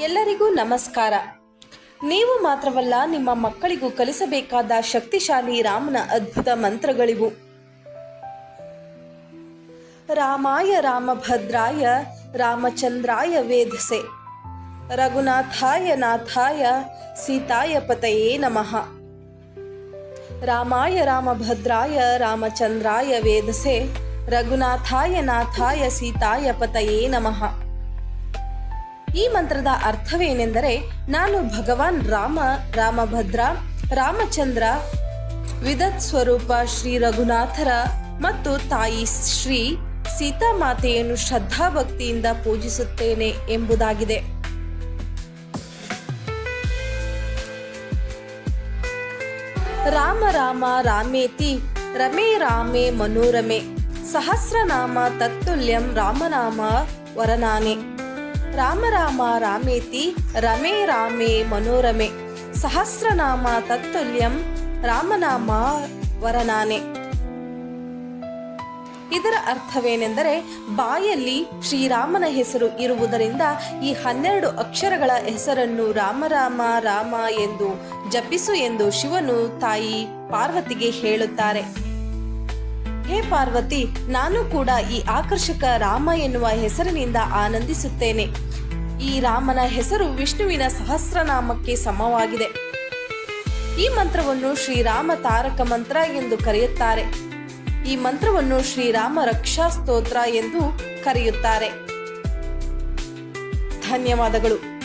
ಎಲ್ಲರಿಗೂ ನಮಸ್ಕಾರ. ನೀವು ಮಾತ್ರವಲ್ಲ, ನಿಮ್ಮ ಮಕ್ಕಳಿಗೂ ಕಲಿಸಬೇಕಾದ ಶಕ್ತಿಶಾಲಿ ರಾಮನ ಅದ್ಭುತ ಮಂತ್ರಗಳಿವು. ರಾಮಾಯ ರಾಮಭದ್ರಾಯ, ರಾಮಚಂದ್ರಾಯ ವೇಧಸೆ ರಘುನಾಥಾಯ ನಾಥಾಯ, ಸೀತಾಯ ಪತಯೇ ನಮಃ. ರಾಮಾಯ ರಾಮಭದ್ರಾಯ, ರಾಮಚಂದ್ರಾಯ ವೇದಸೆ. ರಘುನಾಥಾಯ ನಾಥಾಯ, ಸೀತಾಯ ಪತಯೇ ನಮಃ. ಈ ಮಂತ್ರದ ಅರ್ಥವೇನೆಂದರೆ ನಾನು ಭಗವಾನ್ ರಾಮ, ರಾಮಭದ್ರ, ರಾಮಚಂದ್ರ, ವಿದತ್ ಸ್ವರೂಪ ಶ್ರೀ ರಘುನಾಥರ ಮತ್ತು ತಾಯಿ ಶ್ರೀ ಸೀತಾಮಾತೆಯನ್ನು ಶ್ರದ್ಧಾಭಕ್ತಿಯಿಂದ ಪೂಜಿಸುತ್ತೇನೆ ಎಂಬುದಾಗಿದೆ. ರಾಮ ರಾಮ, ರಾಮೇತಿ, ರಮೇ, ರಾಮೇ, ಮನೋರಮೆ, ಸಹಸ್ರನಾಮ, ತತ್ತುಲ್ಯಂ, ರಾಮನಾಮ, ವರನಾನೆ. ರಾಮ ರಾಮ ರಾಮೇತಿ, ರಮೇ ರಾಮೇ ಮನೋರಮೆ, ಸಹಸ್ರನಾಮ ತತ್ತುಲ್ಯಂ, ರಾಮನಾಮ ವರನಾನೆ. ಇದರ ಅರ್ಥವೇನೆಂದರೆ ಬಾಯಲ್ಲಿ ಶ್ರೀರಾಮನ ಹೆಸರು ಇರುವುದರಿಂದ ಈ ಹನ್ನೆರಡು ಅಕ್ಷರಗಳ ಹೆಸರನ್ನು ರಾಮ ರಾಮ ರಾಮ ಎಂದು ಜಪಿಸು ಎಂದು ಶಿವನು ತಾಯಿ ಪಾರ್ವತಿಗೆ ಹೇಳುತ್ತಾರೆ. ಹೇ ಪಾರ್ವತಿ, ನಾನು ಕೂಡ ಈ ಆಕರ್ಷಕ ರಾಮ ಎನ್ನುವ ಹೆಸರಿನಿಂದ ಆನಂದಿಸುತ್ತೇನೆ. ಈ ರಾಮನ ಹೆಸರು ವಿಷ್ಣುವಿನ ಸಹಸ್ರನಾಮಕ್ಕೆ ಸಮವಾಗಿದೆ. ಈ ಮಂತ್ರವನ್ನು ಶ್ರೀರಾಮ ತಾರಕ ಮಂತ್ರ ಎಂದು ಕರೆಯುತ್ತಾರೆ. ಈ ಮಂತ್ರವನ್ನು ಶ್ರೀರಾಮ ರಕ್ಷಾ ಸ್ತೋತ್ರ ಎಂದು ಕರೆಯುತ್ತಾರೆ. ಧನ್ಯವಾದಗಳು.